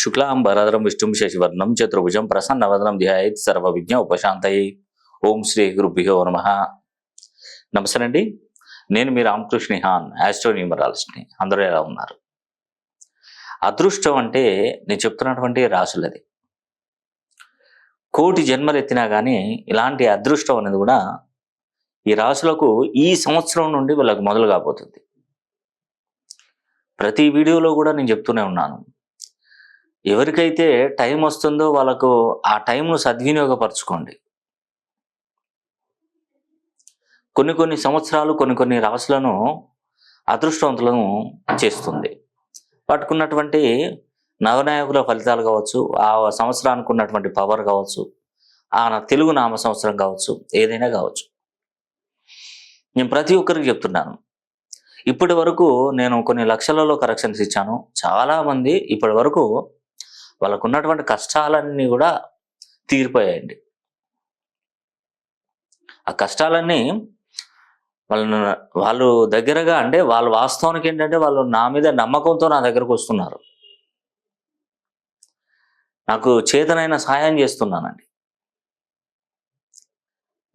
శుక్లాం వరదరం విష్ణుం శశివర్ణం చతుర్భుజం ప్రసన్నవదనం ధ్యాయత్ సర్వ విజ్ఞ ఉపశాంతయి. ఓం శ్రీ గురుభ్యో నమ. నమస్తే అండి. నేను మీ రామకృష్ణ హాన్ ఆస్ట్రో అందరూ ఎలా ఉన్నారు? అదృష్టం అంటే నేను చెప్తున్నటువంటి రాసులది. కోటి జన్మలు ఎత్తినా కానీ ఇలాంటి అదృష్టం అనేది కూడా ఈ రాసులకు ఈ సంవత్సరం నుండి వాళ్ళకు మొదలు కాబోతుంది ప్రతి వీడియోలో కూడా నేను చెప్తూనే ఉన్నాను. ఎవరికైతే టైం వస్తుందో వాళ్ళకు ఆ టైంను సద్వినియోగపరచుకోండి. కొన్ని కొన్ని సంవత్సరాలు కొన్ని కొన్ని రాసులను అదృష్టవంతులను చేస్తుంది. పట్టుకున్నటువంటి నవనాయకుల ఫలితాలు కావచ్చు ఆ సంవత్సరానికి ఉన్నటువంటి పవర్ కావచ్చు ఆ నా తెలుగు నామ సంవత్సరం కావచ్చు ఏదైనా కావచ్చు. నేను ప్రతి ఒక్కరికి చెప్తున్నాను. ఇప్పటి వరకు నేను కొన్ని లక్షలలో కరెక్షన్స్ ఇచ్చాను. చాలామంది ఇప్పటి వరకు వాళ్ళకు ఉన్నటువంటి కష్టాలన్నీ కూడా తీరిపోయాయండి. ఆ కష్టాలన్నీ వాళ్ళను వాళ్ళు దగ్గరగా అంటే వాళ్ళ వాస్తవానికి ఏంటంటే వాళ్ళు నా మీద నమ్మకంతో నా దగ్గరకు వస్తున్నారు. నాకు చేతనైన సహాయం చేస్తున్నానండి.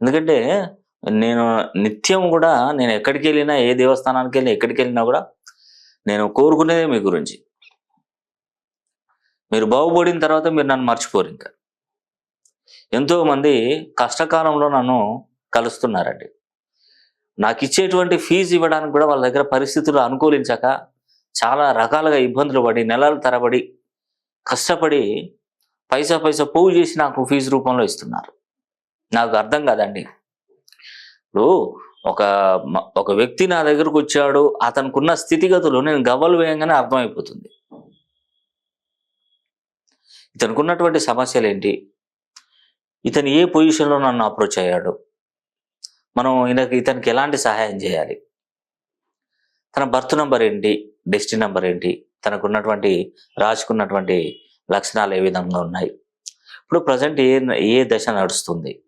ఎందుకంటే నేను నిత్యం కూడా నేను ఎక్కడికి వెళ్ళినా ఏ దేవస్థానానికి వెళ్ళినా ఎక్కడికి వెళ్ళినా కూడా నేను కోరుకునేదే మీ గురించి. మీరు బాగుపడిన తర్వాత మీరు నన్ను మర్చిపోరు ఇంకా. ఎంతోమంది కష్టకాలంలో నన్ను కలుస్తున్నారండి. నాకు ఇచ్చేటువంటి ఫీజు ఇవ్వడానికి కూడా వాళ్ళ దగ్గర పరిస్థితులు అనుకూలించక చాలా రకాలుగా ఇబ్బందులు పడి నెలల తరబడి కష్టపడి పైసా పైసా పోగు చేసి నాకు ఫీజు రూపంలో ఇస్తున్నారు. నాకు అర్థం కాదండి. ఇప్పుడు ఒక ఒక వ్యక్తి నా దగ్గరకు వచ్చాడు అతనుకున్న స్థితిగతులు నేను గవ్వలు వేయంగానే అర్థమైపోతుంది. ఇతనుకున్నటువంటి సమస్యలు ఏంటి ఇతను ఏ పొజిషన్లో నన్ను అప్రోచ్ అయ్యాడు? మనం ఈయనకి ఇతనికి ఎలాంటి సహాయం చేయాలి? తన బర్త్ నంబర్ ఏంటి డెస్టినీ నంబర్ ఏంటి తనకున్నటువంటి రాసుకున్నటువంటి లక్షణాలు ఏ విధంగా ఉన్నాయి? ఇప్పుడు ప్రజెంట్ ఏ ఏ దశ నడుస్తుంది?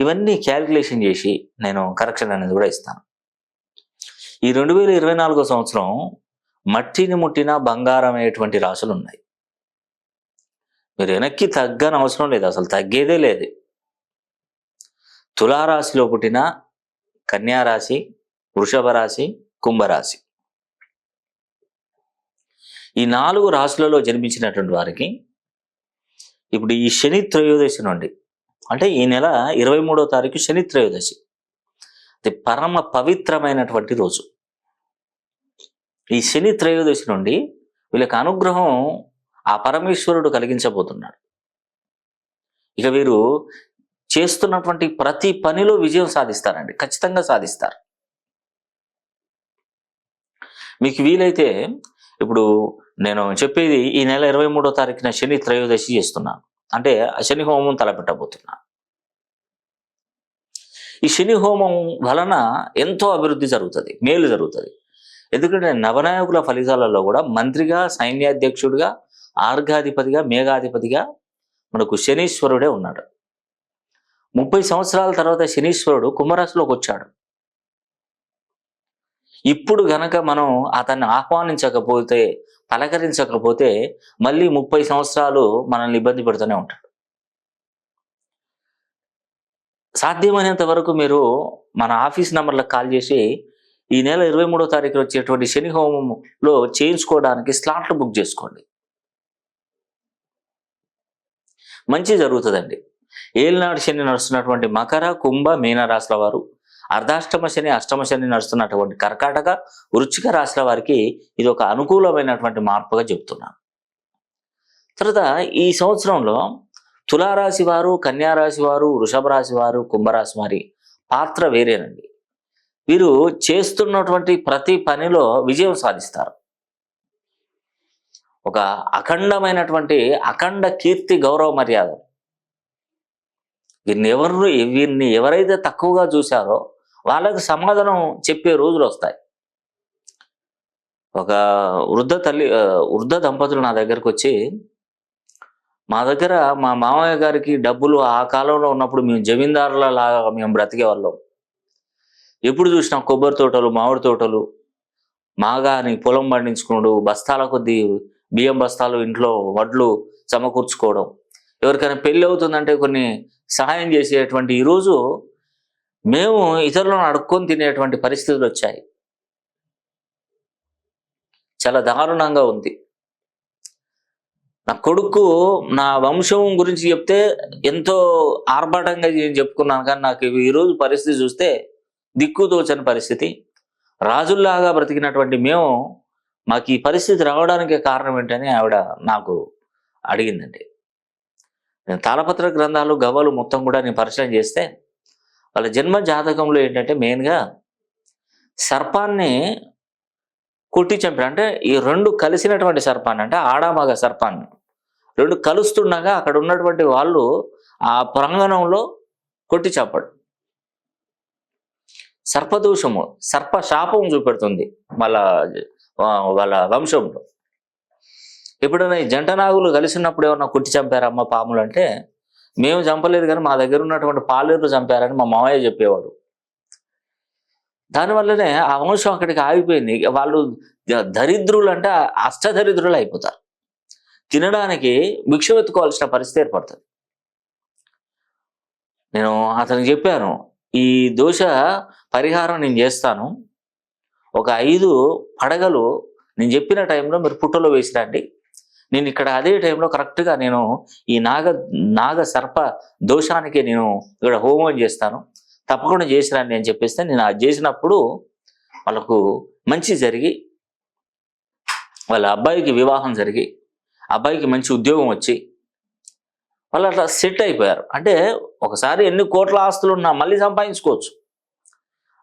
ఇవన్నీ క్యాలిక్యులేషన్ చేసి నేను కరెక్షన్ అనేది కూడా ఇస్తాను. ఈ రెండు వేల ఇరవై నాలుగో సంవత్సరం మట్టిని ముట్టిన బంగారం అయ్యేటువంటి రాసులు ఉన్నాయి. మీరు వెనక్కి తగ్గని అవసరం లేదు అసలు తగ్గేదే లేదు. తులారాశిలో పుట్టిన కన్యారాశి వృషభ రాశి కుంభరాశి. ఈ నాలుగు రాశులలో జన్మించినటువంటి వారికి ఇప్పుడు ఈ శని త్రయోదశి నుండి అంటే ఈ నెల ఇరవై మూడో తారీఖు శని త్రయోదశి. అది పరమ పవిత్రమైనటువంటి రోజు. ఈ శని త్రయోదశి నుండి వీళ్ళకి అనుగ్రహం ఆ పరమేశ్వరుడు కలిగించబోతున్నాడు. ఇక వీరు చేస్తున్నటువంటి ప్రతి పనిలో విజయం సాధిస్తారండి. ఖచ్చితంగా సాధిస్తారు. మీకు వీలైతే ఇప్పుడు నేను చెప్పేది ఈ నెల ఇరవై మూడో తారీఖున శని త్రయోదశి చేస్తున్నాను. అంటే ఆ శని హోమం తలపెట్టబోతున్నాను. ఈ శని హోమం వలన ఎంతో అభివృద్ధి జరుగుతుంది మేలు జరుగుతుంది. ఎందుకంటే నవనాయకుల ఫలితాలలో కూడా మంత్రిగా సైన్యాధ్యక్షుడిగా ఆర్ఘాధిపతిగా మేఘాధిపతిగా మనకు శనీశ్వరుడే ఉన్నాడు. ముప్పై సంవత్సరాల తర్వాత శనీశ్వరుడు కుంభరాశిలోకి వచ్చాడు. ఇప్పుడు గనక మనం అతన్ని ఆహ్వానించకపోతే పలకరించకపోతే మళ్ళీ ముప్పై సంవత్సరాలు మనల్ని ఇబ్బంది పెడుతూనే ఉంటాడు. సాధ్యమైనంత వరకు మీరు మన ఆఫీస్ నెంబర్లకు కాల్ చేసి ఈ నెల ఇరవై మూడో తారీఖు వచ్చేటువంటి శని హోమంలో చేయించుకోవడానికి స్లాట్లు బుక్ చేసుకోండి. మంచి జరుగుతుందండి. ఏలినాడు శని నడుస్తున్నటువంటి మకర కుంభ మీన రాశుల వారు అర్ధాష్టమ శని అష్టమ శని నడుస్తున్నటువంటి కర్కాటక వృచ్చిక రాశుల వారికి ఇది ఒక అనుకూలమైనటువంటి మార్పుగా చెప్తున్నాను తర్వాత ఈ సంవత్సరంలో తులారాశి వారు కన్యారాశి వారు వృషభ రాశి వారు కుంభరాశి వారి పాత్ర వేరేనండి. వీరు చేస్తున్నటువంటి ప్రతి పనిలో విజయం సాధిస్తారు. ఒక అఖండమైనటువంటి అఖండ కీర్తి గౌరవ మర్యాద. వీరిని ఎవరు వీరిని ఎవరైతే తక్కువగా చూశారో వాళ్ళకి సమాధానం చెప్పే రోజులు వస్తాయి. ఒక వృద్ధ తల్లి వృద్ధ దంపతులు నా దగ్గరకు వచ్చి మా దగ్గర మా మామయ్య గారికి డబ్బులు ఆ కాలంలో ఉన్నప్పుడు మేము జమీందారుల లాగా మేము బ్రతికే వాళ్ళం. ఎప్పుడు చూసినా కొబ్బరి తోటలు మామిడి తోటలు మాగాని పొలం పండించుకున్నాడు బస్తాల కొద్దీ బియ్యం బస్తాలు ఇంట్లో వడ్లు సమకూర్చుకోవడం. ఎవరికైనా పెళ్ళి అవుతుందంటే కొన్ని సహాయం చేసేటువంటి ఈరోజు మేము ఇతరులను అడుక్కొని తినేటువంటి పరిస్థితులు వచ్చాయి. చాలా దారుణంగా ఉంది. నా కొడుకు నా వంశం గురించి చెప్తే ఎంతో ఆర్భాటంగా నేను చెప్పుకున్నాను కానీ నాకు ఈరోజు పరిస్థితి చూస్తే దిక్కుతోచని పరిస్థితి. రాజుల్లాగా బ్రతికినటువంటి మేము మాకు ఈ పరిస్థితి రావడానికి కారణం ఏంటని ఆవిడ నాకు అడిగిందండి. నేను తాళపత్ర గ్రంథాలు గవ్వలు మొత్తం కూడా నేను పరిచయం చేస్తే వాళ్ళ జన్మ జాతకంలో ఏంటంటే మెయిన్గా సర్పాన్ని కొట్టి చంపాడు అంటే ఈ రెండు కలిసినటువంటి సర్పాన్ని అంటే ఆడామగ సర్పాన్ని రెండు కలుస్తుండగా అక్కడ ఉన్నటువంటి వాళ్ళు ఆ ప్రాంగణంలో కొట్టి చంపడు. సర్పదోషము సర్ప శాపం చూపెడుతుంది మళ్ళా వాళ్ళ వంశంలో. ఎప్పుడైనా ఈ జంట నాగులు కలిసినప్పుడు ఏమన్నా కొట్టి చంపారమ్మ పాములు అంటే? మేము చంపలేదు కానీ మా దగ్గర ఉన్నటువంటి పాలేరు చంపారని మా మామయ్య చెప్పేవాడు. దానివల్లనే ఆ వంశం అక్కడికి ఆగిపోయింది. వాళ్ళు దరిద్రులు అంటే అష్టదరిద్రులు అయిపోతారు. తినడానికి భిక్ష వెతుకోవాల్సిన పరిస్థితి ఏర్పడుతుంది. నేను అతనికి చెప్పాను ఈ దోష పరిహారం నేను చేస్తాను. ఒక ఐదు పడగలు నేను చెప్పిన టైంలో మీరు పుట్టలో వేసిరండి నేను ఇక్కడ అదే టైంలో కరెక్ట్గా నేను ఈ నాగ నాగ సర్ప దోషానికి నేను ఇక్కడ హోమం చేస్తాను. తప్పకుండా చేసిరండి అని చెప్పేస్తే నేను అది చేసినప్పుడు వాళ్ళకు మంచి జరిగి వాళ్ళ అబ్బాయికి వివాహం జరిగి అబ్బాయికి మంచి ఉద్యోగం వచ్చి వాళ్ళు అట్లా సెట్ అయిపోయారు. అంటే ఒకసారి ఎన్ని కోట్ల ఆస్తులు ఉన్నా మళ్ళీ సంపాదించుకోవచ్చు.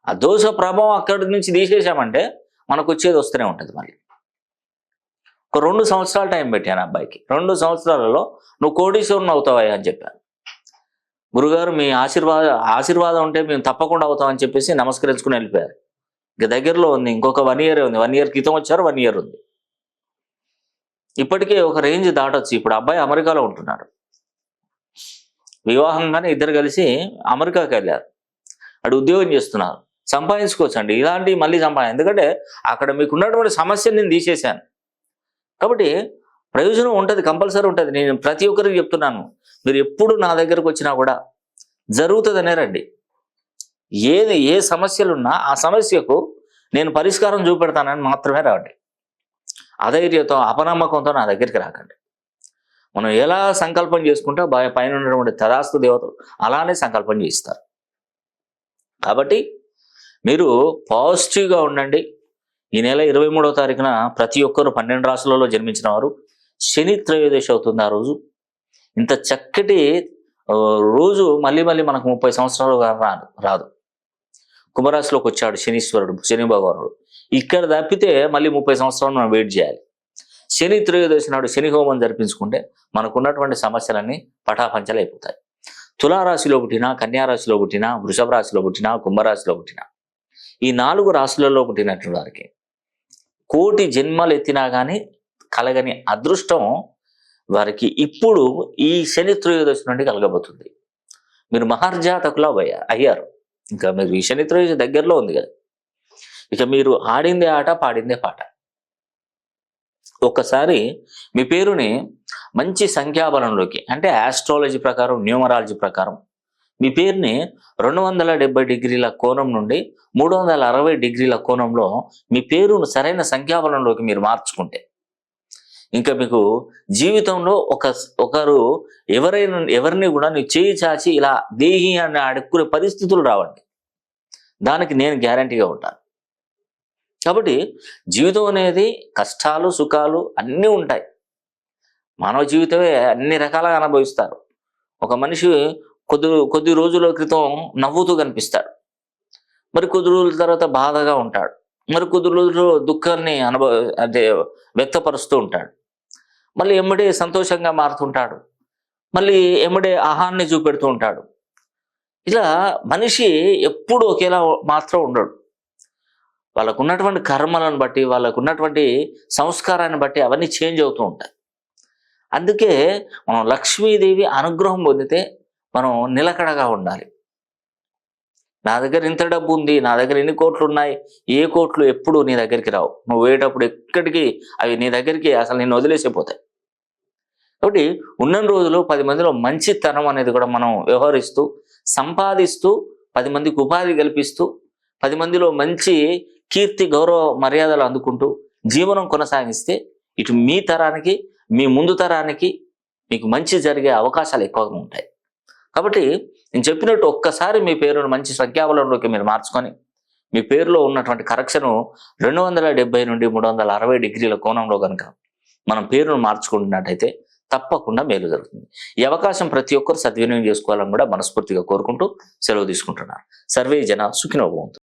ఆ దోష ప్రభావం అక్కడి నుంచి తీసేసామంటే మనకు వచ్చేది వస్తూనే ఉంటుంది మళ్ళీ. ఒక రెండు సంవత్సరాలు టైం పెట్టాను అబ్బాయికి. రెండు సంవత్సరాలలో నువ్వు కోటీశ్వరుని అవుతావయ్యా అని చెప్పాను. గురుగారు మీ ఆశీర్వాద ఆశీర్వాదం ఉంటే మేము తప్పకుండా అవుతామని చెప్పేసి నమస్కరించుకుని వెళ్ళిపోయారు. ఇక దగ్గరలో ఉంది ఇంకొక వన్ ఇయర్ ఉంది. వన్ ఇయర్ క్రితం వచ్చారు వన్ ఇయర్ ఉంది. ఇప్పటికే ఒక రేంజ్ దాటొచ్చు ఇప్పుడు అబ్బాయి అమెరికాలో ఉంటున్నాడు వివాహంగానే ఇద్దరు కలిసి అమెరికాకి వెళ్ళారు. అటు ఉద్యోగం చేస్తున్నారు. సంపాదించుకోవచ్చు అండి ఇలాంటివి మళ్ళీ సంపాదించ ఎందుకంటే అక్కడ మీకు ఉన్నటువంటి సమస్యను నేను తీసేశాను. కాబట్టి ప్రయోజనం ఉంటుంది కంపల్సరీ ఉంటుంది. నేను ప్రతి ఒక్కరికి చెప్తున్నాను. మీరు ఎప్పుడు నా దగ్గరకు వచ్చినా కూడా జరుగుతుందనే రండి. ఏది ఏ సమస్యలున్నా ఆ సమస్యకు నేను పరిష్కారం చూపెడతానని మాత్రమే రావండి. అధైర్యంతో అపనమ్మకంతో నా దగ్గరికి రాకండి. మనం ఎలా సంకల్పం చేసుకుంటే బా- పైన ఉన్నటువంటి తదాస్తు దేవతలు అలానే సంకల్పం చేస్తారు కాబట్టి మీరు పాజిటివ్గా ఉండండి. ఈ నెల ఇరవై మూడవ తారీఖున ప్రతి ఒక్కరు పన్నెండు రాశులలో జన్మించిన వారు శని త్రయోదశి అవుతుంది ఆ రోజు. ఇంత చక్కటి రోజు మళ్ళీ మళ్ళీ మనకు ముప్పై సంవత్సరాలు రాదు రాదు. కుంభరాశిలోకి వచ్చాడు శనీశ్వరుడు శని భగవానుడు. ఇక్కడ తప్పితే మళ్ళీ ముప్పై సంవత్సరాలు మనం వెయిట్ చేయాలి. శని త్రయోదశి నాడు శని హోమం జరిపించుకుంటే మనకున్నటువంటి సమస్యలన్నీ పటాపంచలైపోతాయి. తులారాశిలో పుట్టినా కన్యారాశిలో పుట్టినా వృషభ రాశిలో పుట్టినా కుంభరాశిలో పుట్టినా ఈ నాలుగు రాసులలో పుట్టినటువంటి వారికి కోటి జన్మలు ఎత్తినా కానీ కలగని అదృష్టం వారికి ఇప్పుడు ఈ శని త్రయోదశి నుండి కలగబోతుంది. మీరు మహర్జాతకులు అయ్యారు. ఇంకా మీరు ఈ శని త్రయోదశి దగ్గరలో ఉంది కదా. ఇక మీరు ఆడిందే ఆట పాడిందే పాట. ఒక్కసారి మీ పేరుని మంచి సంఖ్యాబలంలోకి అంటే ఆస్ట్రాలజీ ప్రకారం న్యూమరాలజీ ప్రకారం మీ పేరుని రెండు వందల డెబ్బై డిగ్రీల కోణం నుండి మూడు వందల అరవై డిగ్రీల కోణంలో మీ పేరును సరైన సంఖ్యాబలంలోకి మీరు మార్చుకుంటే. ఇంకా మీకు జీవితంలో ఒక ఒకరు ఎవరైనా ఎవరిని కూడా నీ చేయి చాచి ఇలా దేహి అని అడుక్కునే పరిస్థితులు రావండి. దానికి నేను గ్యారంటీగా ఉంటాను. కాబట్టి జీవితం అనేది కష్టాలు సుఖాలు అన్నీ ఉంటాయి. మానవ జీవితమే అన్ని రకాలుగా అనుభవిస్తారు. ఒక మనిషి కొద్ది కొద్ది రోజుల క్రితం నవ్వుతూ కనిపిస్తాడు. మరి కొద్ది రోజుల తర్వాత బాధగా ఉంటాడు. మరి కొద్ది రోజులు దుఃఖాన్ని అనుభవ అదే వ్యక్తపరుస్తూ ఉంటాడు. మళ్ళీ ఎమ్మడే సంతోషంగా మారుతుంటాడు. మళ్ళీ ఎమ్మడే ఆహాన్ని చూపెడుతూ ఉంటాడు. ఇలా మనిషి ఎప్పుడు ఒకేలా మాత్రం ఉండడు. వాళ్ళకు ఉన్నటువంటి కర్మలను బట్టి వాళ్ళకు ఉన్నటువంటి సంస్కారాన్ని బట్టి అవన్నీ చేంజ్ అవుతూ ఉంటాయి. అందుకే మనం లక్ష్మీదేవి అనుగ్రహం పొందితే మనం నిలకడగా ఉండాలి. నా దగ్గర ఇంత డబ్బు ఉంది నా దగ్గర ఎన్ని కోట్లు ఉన్నాయి ఏ కోట్లు ఎప్పుడు నీ దగ్గరికి రావు. నువ్వు పోయేటప్పుడు ఎక్కడికి అవి నీ దగ్గరికి అసలు నేను వదిలేసిపోతాయి. కాబట్టి ఉన్న రోజులు పది మందిలో మంచితనం అనేది కూడా మనం వ్యవహరిస్తూ సంపాదిస్తూ పది మందికి ఉపాధి కల్పిస్తూ పది మందిలో మంచి కీర్తి గౌరవ మర్యాదలు అందుకుంటూ జీవనం కొనసాగిస్తే ఇటు మీ తరానికి మీ ముందు తరానికి మీకు మంచి జరిగే అవకాశాలు ఎక్కువగా ఉంటాయి. కాబట్టి నేను చెప్పినట్టు ఒక్కసారి మీ పేరును మంచి సంఖ్యాబలంలోకి మీరు మార్చుకొని మీ పేరులో ఉన్నటువంటి కరెక్షను రెండు వందల డెబ్బై నుండి మూడు వందల అరవై డిగ్రీల కోణంలో కనుక మనం పేరును మార్చుకుంటున్నట్టయితే తప్పకుండా మేలు జరుగుతుంది. ఈ అవకాశం ప్రతి ఒక్కరు సద్వినియోగం చేసుకోవాలని కూడా మనస్ఫూర్తిగా కోరుకుంటూ సెలవు తీసుకుంటున్నారు సర్వే జన సుఖినోభవంతు